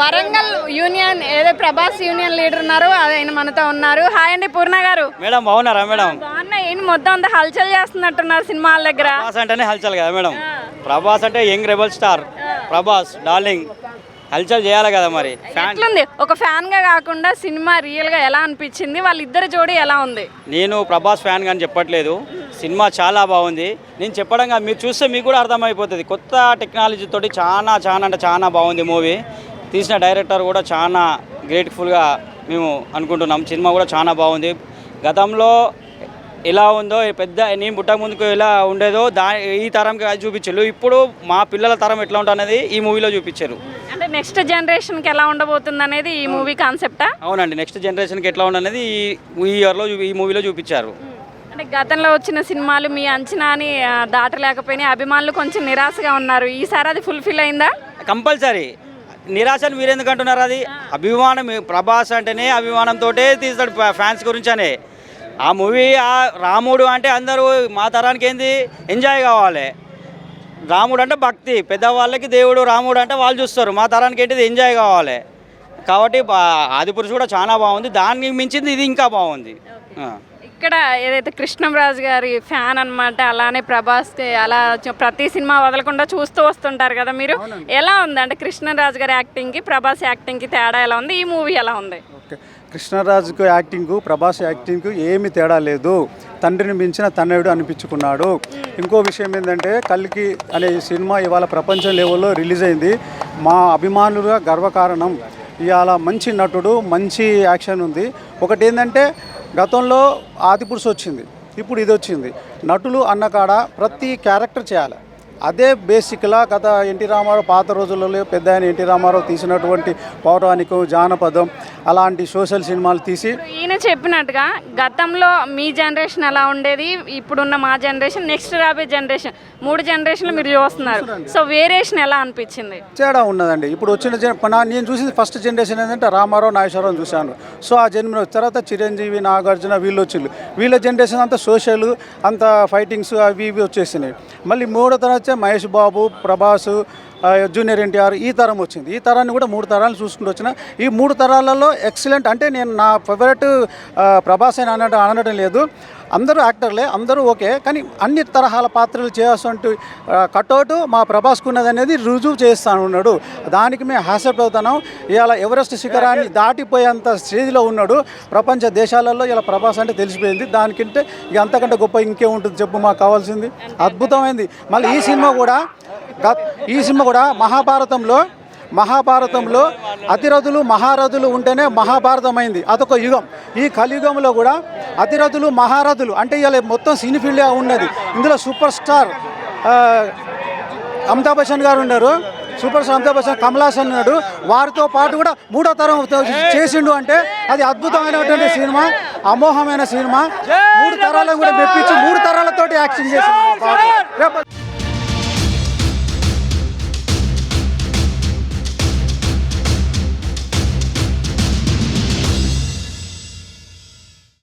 Warangal union ఏదో Prabhas union leader ఉన్నారు ఆయన మనతో ఉన్నారు. హాయ్ అండి పూర్ణ గారు. మేడం బాగున్నారా మేడం? బాగున్నా. ఏంటి మొత్తం అంతా హల్చల్ చేస్తున్నట్టున్నారు సినిమాల దగ్గర. ప్రభాస్ అంటేనే హల్చల్ కదా మేడం? ప్రభాస్ అంటే young rebel star. Prabhas darling. హల్చల్ చేయాలి కదా మరి. ఎట్లుంది? ఒక ఫ్యాన్గా కాకుండా సినిమా రియల్గా ఎలా అనిపించింది? వాళ్ళిద్దరి జోడి ఎలా ఉంది? నేను ప్రభాస్ ఫ్యాన్ కానీ చెప్పట్లేదు. సినిమా చాలా బాగుంది. నేను చెప్పడం కాదు మీరు చూస్తే మీకు కూడా అర్థమైపోతుంది. కొత్త టెక్నాలజీ తోటి చాలా చాలా అంటే చాలా బాగుంది మూవీ. తీసిన డైరెక్టర్ కూడా చాలా గ్రేట్ఫుల్గా మేము అనుకుంటున్నాం. సినిమా కూడా చాలా బాగుంది. గతంలో ఎలా ఉందో పెద్ద నేను పుట్టక ముందుకు ఎలా ఉండేదో దా ఈ తరంకి అది చూపించారు ఇప్పుడు మా పిల్లల తరం ఎట్లా ఉంటుంది ఈ మూవీలో చూపించారు. అంటే నెక్స్ట్ జనరేషన్కి ఎలా ఉండబోతుంది అనేది ఈ మూవీ కాన్సెప్టా? అవునండి నెక్స్ట్ జనరేషన్కి ఎట్లా ఉండనేది ఈ ఇయర్లో ఈ మూవీలో చూపించారు. అంటే గతంలో వచ్చిన సినిమాలు మీ అంచనాని ఆ, దాటలేకపోయినాయి అభిమానులు కొంచెం నిరాశగా ఉన్నారు. ఈసారి అది ఫుల్ఫిల్ అయిందా? కంపల్సరీ. నిరాశను మీరు ఎందుకు అంటున్నారు అది అభిమానం ప్రభాస్ అంటేనే అభిమానంతో తీస్తాడు ఫ్యా- ఫ్యాన్స్ గురించి అనే. ఆ మూవీ ఆ రాముడు అంటే అందరూ మా తరానికి ఏంది? ఎంజాయ్ కావాలి. రాముడు అంటే భక్తి పెద్దవాళ్ళకి దేవుడు రాముడు అంటే వాళ్ళు చూస్తారు. మా తరానికి ఏంటిది? ఎంజాయ్ కావాలి. కాబట్టి బా- ఆదిపురుషు కూడా చాలా బాగుంది. దానికి మించింది ఇది ఇంకా బాగుంది. ఇక్కడ ఏదైతే కృష్ణంరాజు గారి ఫ్యాన్ అన్నమాట అలానే ప్రభాస్ అలా ప్రతి సినిమా వదలకుండా చూస్తూ వస్తుంటారు కదా మీరు. ఎలా ఉంది? అంటే కృష్ణరాజు గారి యాక్టింగ్కి ప్రభాస్ యాక్టింగ్కి తేడా ఎలా ఉంది? ఈ మూవీ ఎలా ఉంది? కృష్ణరాజుకు యాక్టింగ్ ప్రభాస్ యాక్టింగ్ ఏమి తేడా లేదు. తండ్రిని మించిన తనయుడు అనిపించుకున్నాడు. ఇంకో విషయం ఏంటంటే కల్కి అనే ఈ సినిమా ఇవాళ ప్రపంచ లెవెల్లో రిలీజ్ అయింది. మా అభిమానులుగా గర్వకారణం. ఇవాళ మంచి నటుడు మంచి యాక్షన్ ఉంది. ఒకటి ఏంటంటే గతంలో ఆదిపురుషు వచ్చింది ఇప్పుడు ఇది వచ్చింది నటులు అన్నకాడ ప్రతి క్యారెక్టర్ చేయాలి. అదే బేసిక్లా గత ఎన్టీ రామారావు పాత రోజులలో పెద్ద ఆయన ఎన్టీ రామారావు తీసినటువంటి పౌరాణికం జానపదం అలాంటి సోషల్ సినిమాలు తీసి ఈయన చెప్పినట్టుగా గతంలో మీ జనరేషన్ ఎలా ఉండేది ఇప్పుడున్న మా జనరేషన్ నెక్స్ట్ రాబోయే జనరేషన్ మూడు జనరేషన్లు మీరు చూస్తున్నారు. సో వేరియేషన్ ఎలా అనిపించింది? తేడా ఉన్నదండి. ఇప్పుడు వచ్చిన నేను చూసింది ఫస్ట్ జనరేషన్ ఏంటంటే రామారావు నాగేశ్వరరావు చూశాను. సో ఆ జన్మ తర్వాత చిరంజీవి నాగార్జున వీళ్ళు వచ్చిండ్రు వీళ్ళ జనరేషన్ అంతా సోషల్ అంత ఫైటింగ్స్ అవి ఇవి వచ్చేసినాయి. మళ్ళీ మూడో తరం వచ్చే మహేష్ బాబు ప్రభాస్ జూనియర్ ఎన్టీఆర్ ఈ తరం వచ్చింది. ఈ తరాన్ని కూడా మూడు తరాలు చూసుకుంటూ వచ్చిన ఈ మూడు తరాలలో ఎక్సలెంట్ అంటే నేను నా ఫేవరెట్ ప్రభాస్ అని అనడం అనడం లేదు. అందరూ యాక్టర్లే అందరూ ఓకే కానీ అన్ని తరహాల పాత్రలు చేయాల్సిన కట్అవుట్ మా ప్రభాస్కు ఉన్నది అనేది రుజువు చేస్తాను ఉన్నాడు. దానికి మేము హ్యాసెప్ట్ అవుతున్నాం ఇవాళ ఎవరెస్ట్ శిఖరాన్ని దాటిపోయేంత స్టేజ్లో ఉన్నాడు. ప్రపంచ దేశాలలో ఇలా ప్రభాస్ అంటే తెలిసిపోయింది. దానికంటే ఇక అంతకంటే గొప్ప ఇంకే ఉంటుంది చెప్పు మాకు కావాల్సింది. అద్భుతమైంది. మళ్ళీ ఈ సినిమా కూడా ఈ సినిమా కూడా మహాభారతంలో మహాభారతంలో అతిరథులు మహారథులు ఉంటేనే మహాభారతం అయింది అదొక యుగం. ఈ కలియుగంలో కూడా అతిరథులు మహారథులు అంటే ఇవాళ మొత్తం సినీ ఫీల్డ్ ఉన్నది. ఇందులో సూపర్ స్టార్ అమితాబ్ బచ్చన్ గారు ఉన్నారు. సూపర్ స్టార్ అమితాబ్ బచ్చన్ కమల్ హాసన్ ఉన్నాడు. వారితో పాటు కూడా మూడో తరం చేసిండు అంటే అది అద్భుతమైనటువంటి సినిమా అమోఘమైన సినిమా. మూడు తరాలను కూడా మెప్పించి మూడు తరాలతోటి యాక్షన్ చేసింది